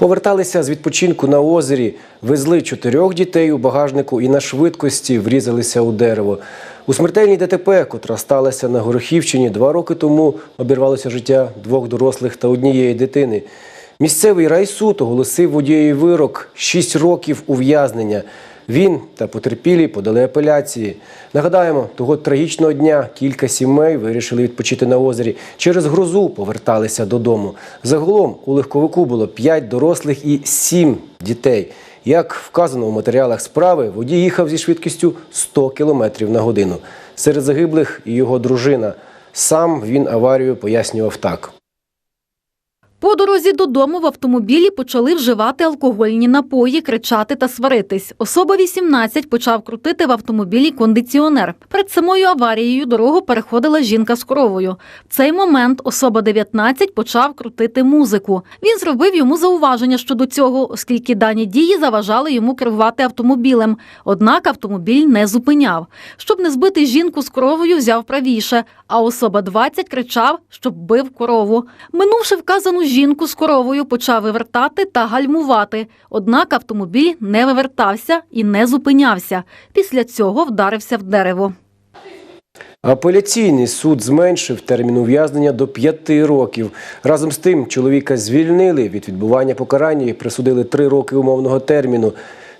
Поверталися з відпочинку на озері, везли чотирьох дітей у багажнику і на швидкості врізалися у дерево. У смертельній ДТП, котра сталася на Горохівщині, два роки тому обірвалося життя двох дорослих та однієї дитини. Місцевий райсуд оголосив водією вирок 6 років ув'язнення. Він та потерпілі подали апеляції. Нагадаємо, того трагічного дня кілька сімей вирішили відпочити на озері. Через грозу поверталися додому. Загалом у легковику було 5 дорослих і 7 дітей. Як вказано у матеріалах справи, водій їхав зі швидкістю 100 км на годину. Серед загиблих і його дружина. Сам він аварію пояснював так. По дорозі додому в автомобілі почали вживати алкогольні напої, кричати та сваритись. Особа 18 почав крутити в автомобілі кондиціонер. Перед самою аварією дорогу переходила жінка з коровою. В цей момент особа 19 почав крутити музику. Він зробив йому зауваження щодо цього, оскільки дані дії заважали йому керувати автомобілем. Однак автомобіль не зупиняв. Щоб не збити жінку з коровою, взяв правіше, а особа 20 кричав, щоб бив корову. Минувши вказану жінку з коровою, почав вивертати та гальмувати. Однак автомобіль не вивертався і не зупинявся. Після цього вдарився в дерево. Апеляційний суд зменшив термін ув'язнення до п'яти років. Разом з тим чоловіка звільнили від відбування покарання і присудили три роки умовного терміну.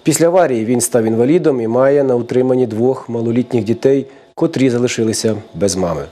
Після аварії він став інвалідом і має на утриманні двох малолітніх дітей, котрі залишилися без мами.